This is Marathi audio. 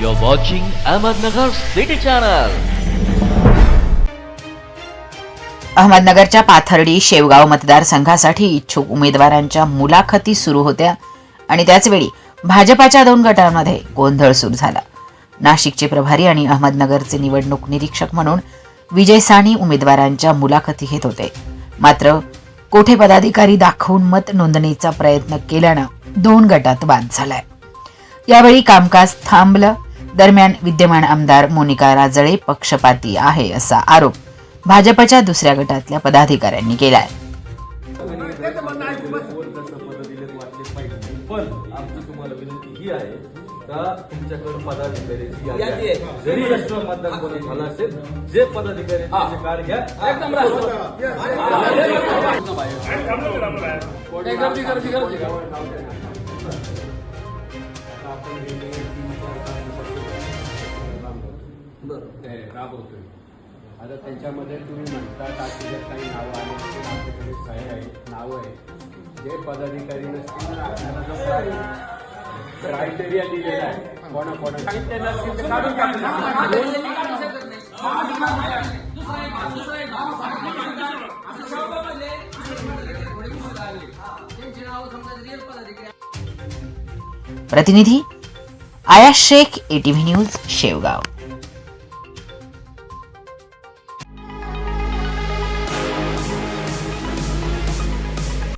You're watching Ahmednagar City Channel. अहमदनगरच्या पाथर्डी शेवगाव मतदारसंघासाठी इच्छुक उमेदवारांच्या मुलाखती सुरू होत्या आणि त्याचवेळी भाजपाच्या दोन गटांमध्ये गोंधळ सुरू झाला. नाशिकचे प्रभारी आणि अहमदनगरचे निवडणूक निरीक्षक म्हणून विजय साणी उमेदवारांच्या मुलाखती घेत होते. मात्र कोठे पदाधिकारी दाखवून मत नोंदणीचा प्रयत्न केल्यानं दोन गटात बाद झालाय. यावेळी कामकाज थांबलं दरम्यान विद्यमान आमदार मोनिका राजळे पक्षपाती आहे असा आरोप भाजपच्या दुसऱ्या गटातल्या पदाधिकाऱ्यांनी केलाय. पण आमची तुम्हाला विनंती ही आहे का तुमच्याकडे पदाधिकाऱ्याची यादी आहे. जरी राष्ट्र मतदान कोणी झालं असेल जे पदाधिकारी त्यांचे कार्ड घ्या. एकदम राबवतोय. आता त्याच्यामध्ये तुम्ही म्हणता काही नावं आपल्याकडे सह्या आहेत नावं आहेत. जे पदाधिकारी नसतील क्रायटेरिया दिलेला आहे नसतील ते काढून प्रतिनिधी आया Shaikh ATV news Shevgaon.